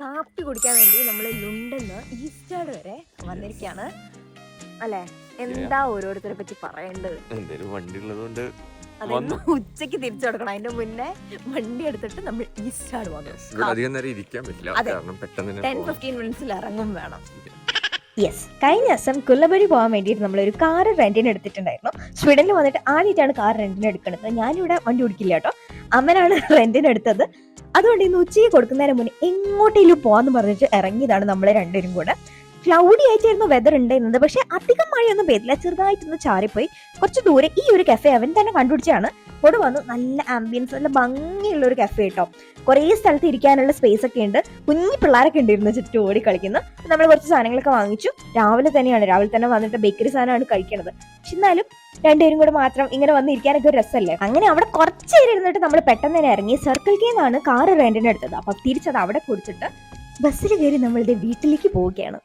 കാപ്പി കുടിക്കാൻ വേണ്ടി നമ്മൾ ലുണ്ടെന്ന് ഈസ്റ്റേഡ് വരെ വന്നിരിക്കുകയാണ് അല്ലെ? എന്താ ഓരോരുത്തരെ പറ്റി പറയേണ്ടത്? വണ്ടി ഉള്ളതുകൊണ്ട് അതൊന്ന് ഉച്ചയ്ക്ക് തിരിച്ചു കൊടുക്കണം. അതിന്റെ മുന്നേ വണ്ടി എടുത്തിട്ട് നമ്മൾ ഈസ്റ്റാഡ് വന്നു. ഇവിടെ നേരം ഇരിക്കാൻ പറ്റില്ല. കാരണം പെട്ടെന്ന് തന്നെ ടെൻ ഫിഫ്റ്റീൻ മിനിറ്റ്സിൽ ഇറങ്ങും വേണം. യെസ് കഴിഞ്ഞ ദിവസം കുള്ളബരി പോകാൻ വേണ്ടിയിട്ട് നമ്മളൊരു കാർ റെന്റിന് എടുത്തിട്ടുണ്ടായിരുന്നു. സ്വീഡനിൽ വന്നിട്ട് ആദ്യമായിട്ടാണ് കാർ റെന്റിന് എടുക്കുന്നത്. ഞാനിവിടെ വണ്ടി ഓടിക്കില്ല കേട്ടോ. അമ്മനാണ് റെന്റിന് എടുത്തത് അതുകൊണ്ട് ഇന്ന് ഉച്ചയ്ക്ക് കൊടുക്കുന്നതിന് മുന്നേ എങ്ങോട്ടേലും പോകാന്ന് പറഞ്ഞിട്ട് ഇറങ്ങിയതാണ് നമ്മളെ രണ്ടുപേരും കൂടെ. ക്ലൗഡി ആയിട്ടായിരുന്നു വെതർ ഉണ്ടായിരുന്നത്. പക്ഷെ അധികം മഴയൊന്നും പെയ്തില്ല. ചെറുതായിട്ടൊന്ന് ചാറിപ്പോയി. കുറച്ച് ദൂരെ ഈ ഒരു കഫേ അവൻ തന്നെ കണ്ടുപിടിച്ചാണ് ഇവിടെ വന്നു നല്ല ആംബിയൻസ് നല്ല ഭംഗിയുള്ള ഒരു കഫേ കേട്ടോ കുറേ സ്ഥലത്ത് ഇരിക്കാനുള്ള സ്പേസ് ഒക്കെ ഉണ്ട്. കുഞ്ഞു പിള്ളേരൊക്കെ ഉണ്ടായിരുന്നു ചുറ്റും ഓടി കളിക്കുന്നു. നമ്മൾ കുറച്ച് സാധനങ്ങളൊക്കെ വാങ്ങിച്ചു. രാവിലെ തന്നെയാണ്. രാവിലെ തന്നെ വന്നിട്ട് ബേക്കറി സാധനമാണ് കഴിക്കണത്. പക്ഷെ എന്നാലും രണ്ടുപേരും കൂടെ മാത്രം ഇങ്ങനെ വന്ന് ഇരിക്കാനൊക്കെ ഒരു രസമല്ലേ? അങ്ങനെ അവിടെ കുറച്ച് നേരം ഇരുന്നിട്ട് നമ്മൾ പെട്ടെന്ന് തന്നെ ഇറങ്ങി സർക്കിൾ കേന്നാണ് കാർ റെന്റിന് എടുത്തത്. അപ്പൊ തിരിച്ചത് അവിടെ കുടിച്ചിട്ട് ബസ്സിൽ കയറി നമ്മളിത് വീട്ടിലേക്ക് പോവുകയാണ്.